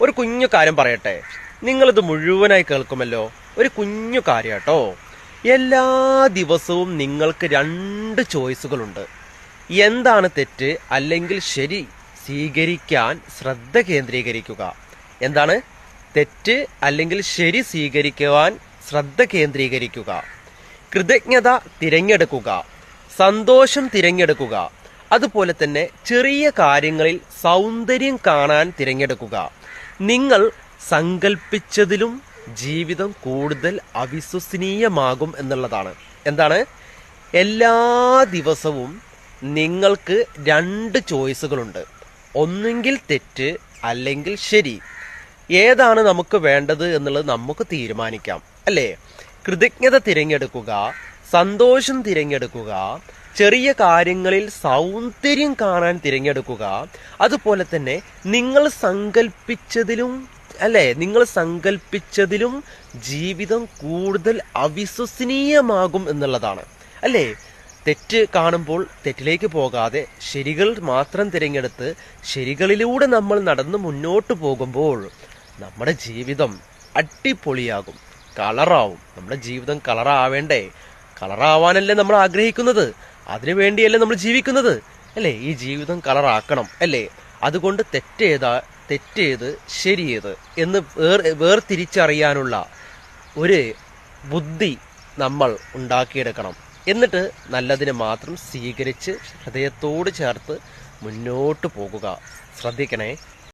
ഒരു കുഞ്ഞു കാര്യം പറയട്ടെ. നിങ്ങളിത് മുഴുവനായി കേൾക്കുമല്ലോ. ഒരു കുഞ്ഞു കാര്യം കേട്ടോ എല്ലാ ദിവസവും നിങ്ങൾക്ക് രണ്ട് ചോയ്സുകളുണ്ട്. എന്താണ് തെറ്റ്? അല്ലെങ്കിൽ ശരി സ്വീകരിക്കാൻ ശ്രദ്ധ കേന്ദ്രീകരിക്കുക. എന്താണ്? തെറ്റ് അല്ലെങ്കിൽ ശരി സ്വീകരിക്കുവാൻ ശ്രദ്ധ കേന്ദ്രീകരിക്കുക. കൃതജ്ഞത തിരഞ്ഞെടുക്കുക. സന്തോഷം തിരഞ്ഞെടുക്കുക. അതുപോലെ തന്നെ ചെറിയ കാര്യങ്ങളിൽ സൗന്ദര്യം കാണാൻ തിരഞ്ഞെടുക്കുക. നിങ്ങൾ സങ്കല്പിച്ചതിലും ജീവിതം കൂടുതൽ അവിശ്വസനീയമാകും എന്നുള്ളതാണ്. എന്താണ്? എല്ലാ ദിവസവും നിങ്ങൾക്ക് രണ്ട് ചോയ്സുകളുണ്ട്. ഒന്നുകിൽ തെറ്റ് അല്ലെങ്കിൽ ശരി. ഏതാണ് നമുക്ക് വേണ്ടത് എന്നുള്ളത് നമുക്ക് തീരുമാനിക്കാം. അല്ലേ? കൃതജ്ഞത തിരഞ്ഞെടുക്കുക സന്തോഷം തിരഞ്ഞെടുക്കുക ചെറിയ കാര്യങ്ങളിൽ സൗന്ദര്യം കാണാൻ തിരഞ്ഞെടുക്കുക. അതുപോലെ തന്നെ നിങ്ങൾ സങ്കല്പിച്ചതിലും അല്ലേ? നിങ്ങൾ സങ്കല്പിച്ചതിലും ജീവിതം കൂടുതൽ അവിശ്വസനീയമാകും എന്നുള്ളതാണ്. അല്ലേ? തെറ്റ് കാണുമ്പോൾ തെറ്റിലേക്ക് പോകാതെ ശരികൾ മാത്രം തിരഞ്ഞെടുത്ത് ശരികളിലൂടെ നമ്മൾ നടന്ന് മുന്നോട്ട് പോകുമ്പോൾ നമ്മുടെ ജീവിതം അടിപൊളിയാകും. കളറാവും. നമ്മുടെ ജീവിതം കളറാവേണ്ടേ? കളറാവാനല്ലേ നമ്മൾ ആഗ്രഹിക്കുന്നത്? അതിനു വേണ്ടിയല്ലേ നമ്മൾ ജീവിക്കുന്നത്? അല്ലേ? ഈ ജീവിതം കളറാക്കണം അല്ലേ? അതുകൊണ്ട് തെറ്റേതാ തെറ്റേത് ശരിയേത് എന്ന് വേർ വേർതിരിച്ചറിയാനുള്ള ഒരു ബുദ്ധി നമ്മൾ ഉണ്ടാക്കിയെടുക്കണം. എന്നിട്ട് നല്ലതിനെ മാത്രം സ്വീകരിച്ച് ഹൃദയത്തോട് ചേർത്ത് മുന്നോട്ട് പോകുക. ശ്രദ്ധിക്കണേ